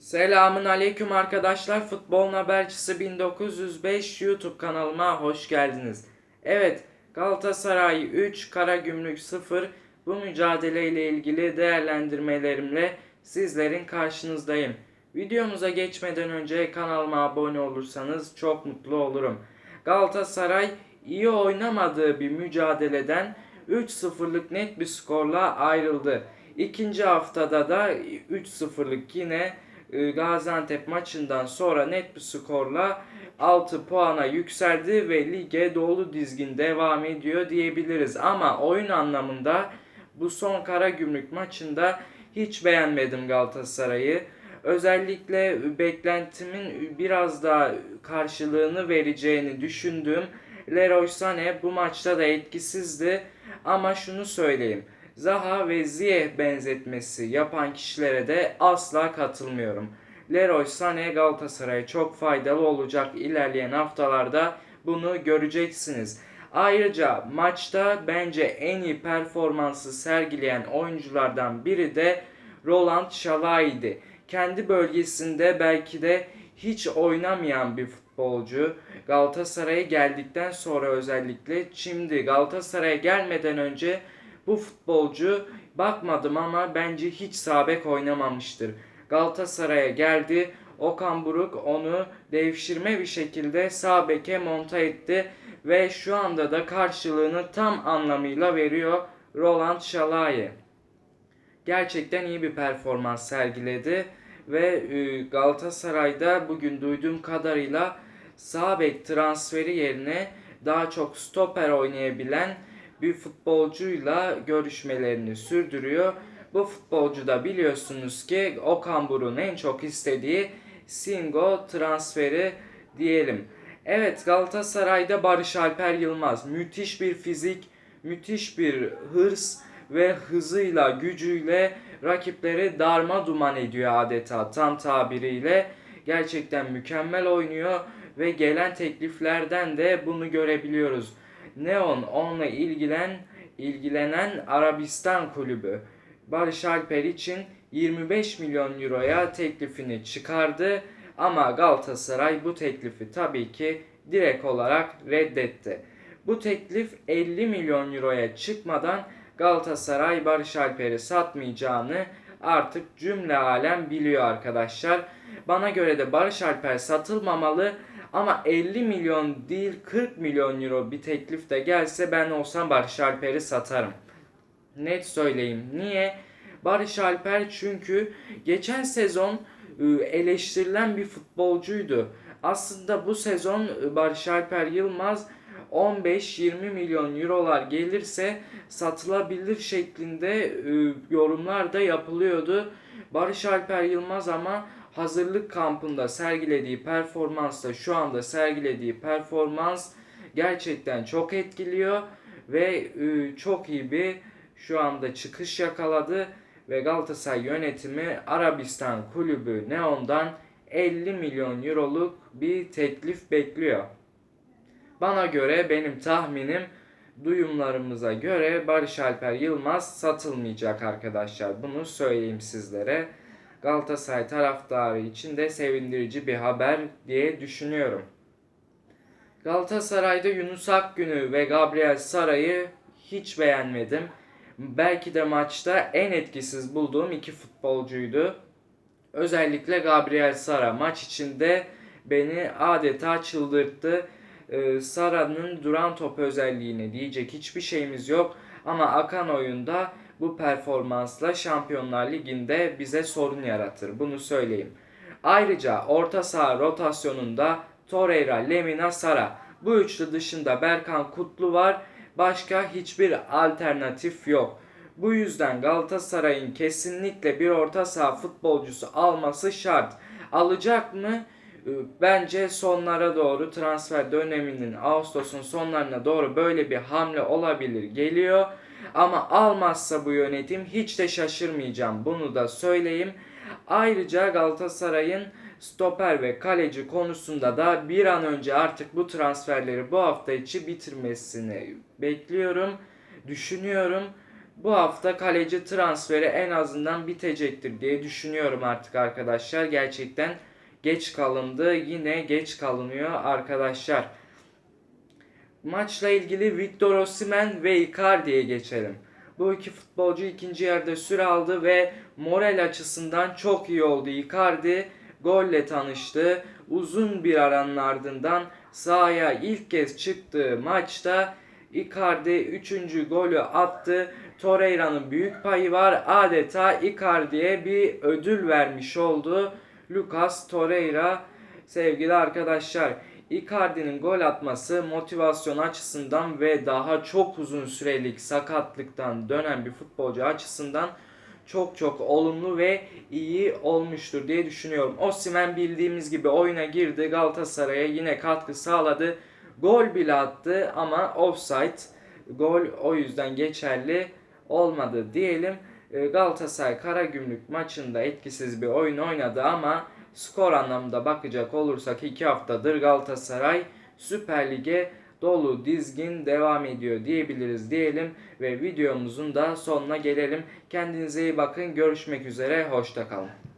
Selamun aleyküm arkadaşlar. Futbolun habercisi 1905 YouTube kanalıma hoş geldiniz. Evet, Galatasaray 3, Karagümrük 0 bu mücadeleyle ilgili değerlendirmelerimle sizlerin karşınızdayım. Videomuza geçmeden önce kanalıma abone olursanız çok mutlu olurum. Galatasaray iyi oynamadığı bir mücadeleden 3-0'lık net bir skorla ayrıldı. İkinci haftada da 3-0'lık yine Gaziantep maçından sonra net bir skorla 6 puana yükseldi ve lige dolu dizgin devam ediyor diyebiliriz. Ama oyun anlamında bu son Karagümrük maçında hiç beğenmedim Galatasaray'ı. Özellikle beklentimin biraz daha karşılığını vereceğini düşündüğüm Leroy Sané bu maçta da etkisizdi. Ama şunu söyleyeyim. Zaha ve Ziyeh benzetmesi yapan kişilere de asla katılmıyorum. Leroy Sané Galatasaray'a çok faydalı olacak ilerleyen haftalarda bunu göreceksiniz. Ayrıca maçta bence en iyi performansı sergileyen oyunculardan biri de Roland Şalai'di. Kendi bölgesinde belki de hiç oynamayan bir futbolcu. Galatasaray'a geldikten sonra özellikle şimdi Galatasaray'a gelmeden önce bu futbolcu bakmadım ama bence hiç sağ bek oynamamıştır. Galatasaray'a geldi. Okan Buruk onu devşirme bir şekilde sağ beke monta etti ve şu anda da karşılığını tam anlamıyla veriyor Roland Şalai. Gerçekten iyi bir performans sergiledi ve e, Galatasaray'da bugün duyduğum kadarıyla sağ bek transferi yerine daha çok stoper oynayabilen bir futbolcuyla görüşmelerini sürdürüyor. Bu futbolcu da biliyorsunuz ki Okan Buruk'un en çok istediği Singo transferi diyelim. Evet Galatasaray'da Barış Alper Yılmaz müthiş bir fizik, müthiş bir hırs ve hızıyla, gücüyle rakipleri darma duman ediyor adeta tam tabiriyle. Gerçekten mükemmel oynuyor ve gelen tekliflerden de bunu görebiliyoruz. Neon onunla ilgilen ilgilenen Arabistan kulübü Barış Alper için 25 milyon euroya teklifini çıkardı ama Galatasaray bu teklifi tabii ki direkt olarak reddetti. Bu teklif 50 milyon euroya çıkmadan Galatasaray Barış Alper'i satmayacağını artık cümle alem biliyor arkadaşlar. Bana göre de Barış Alper satılmamalı ama 50 milyon değil 40 milyon euro bir teklif de gelse ben olsam Barış Alper'i satarım. Net söyleyeyim. Niye? Barış Alper çünkü geçen sezon e, eleştirilen bir futbolcuydu. Aslında bu sezon e, Barış Alper Yılmaz 15-20 milyon eurolar gelirse satılabilir şeklinde e, yorumlar da yapılıyordu. Barış Alper Yılmaz ama hazırlık kampında sergilediği performansla şu anda sergilediği performans gerçekten çok etkiliyor ve çok iyi bir şu anda çıkış yakaladı ve Galatasaray yönetimi Arabistan kulübü Neon'dan 50 milyon euroluk bir teklif bekliyor. Bana göre benim tahminim duyumlarımıza göre Barış Alper Yılmaz satılmayacak arkadaşlar. Bunu söyleyeyim sizlere. Galatasaray taraftarı için de sevindirici bir haber diye düşünüyorum. Galatasaray'da Yunus Akgün'ü ve Gabriel Saray'ı hiç beğenmedim. Belki de maçta en etkisiz bulduğum iki futbolcuydu. Özellikle Gabriel Sara maç içinde beni adeta çıldırttı. Ee, Sara'nın duran top özelliğine diyecek hiçbir şeyimiz yok. Ama akan oyunda bu performansla Şampiyonlar Ligi'nde bize sorun yaratır. Bunu söyleyeyim. Ayrıca orta saha rotasyonunda Torreira, Lemina, Sara. Bu üçlü dışında Berkan Kutlu var. Başka hiçbir alternatif yok. Bu yüzden Galatasaray'ın kesinlikle bir orta saha futbolcusu alması şart. Alacak mı? Ee, bence sonlara doğru transfer döneminin Ağustos'un sonlarına doğru böyle bir hamle olabilir geliyor. Ama almazsa bu yönetim hiç de şaşırmayacağım. Bunu da söyleyeyim. Ayrıca Galatasaray'ın stoper ve kaleci konusunda da bir an önce artık bu transferleri bu hafta içi bitirmesini bekliyorum, düşünüyorum. bu hafta kaleci transferi en azından bitecektir diye düşünüyorum artık arkadaşlar. Gerçekten geç kalındı. Yine geç kalınıyor arkadaşlar. Maçla ilgili Victor Osimhen ve Icardi'ye geçelim. Bu iki futbolcu ikinci yarıda süre aldı ve moral açısından çok iyi oldu. Icardi golle tanıştı. Uzun bir aranın ardından sahaya ilk kez çıktığı maçta Icardi 3. golü attı. Torreira'nın büyük payı var. Adeta Icardi'ye bir ödül vermiş oldu. Lucas Torreira sevgili arkadaşlar. Icardi'nin gol atması motivasyon açısından ve daha çok uzun sürelik sakatlıktan dönen bir futbolcu açısından çok çok olumlu ve iyi olmuştur diye düşünüyorum. Osimhen bildiğimiz gibi oyuna girdi. Galatasaray'a yine katkı sağladı. Gol bile attı ama offside. Gol o yüzden geçerli olmadı diyelim. Ee, Galatasaray Karagümrük maçında etkisiz bir oyun oynadı ama skor anlamında bakacak olursak 2 haftadır Galatasaray Süper Lig'e dolu dizgin devam ediyor diyebiliriz diyelim ve videomuzun da sonuna gelelim. Kendinize iyi bakın. Görüşmek üzere. Hoşça kalın.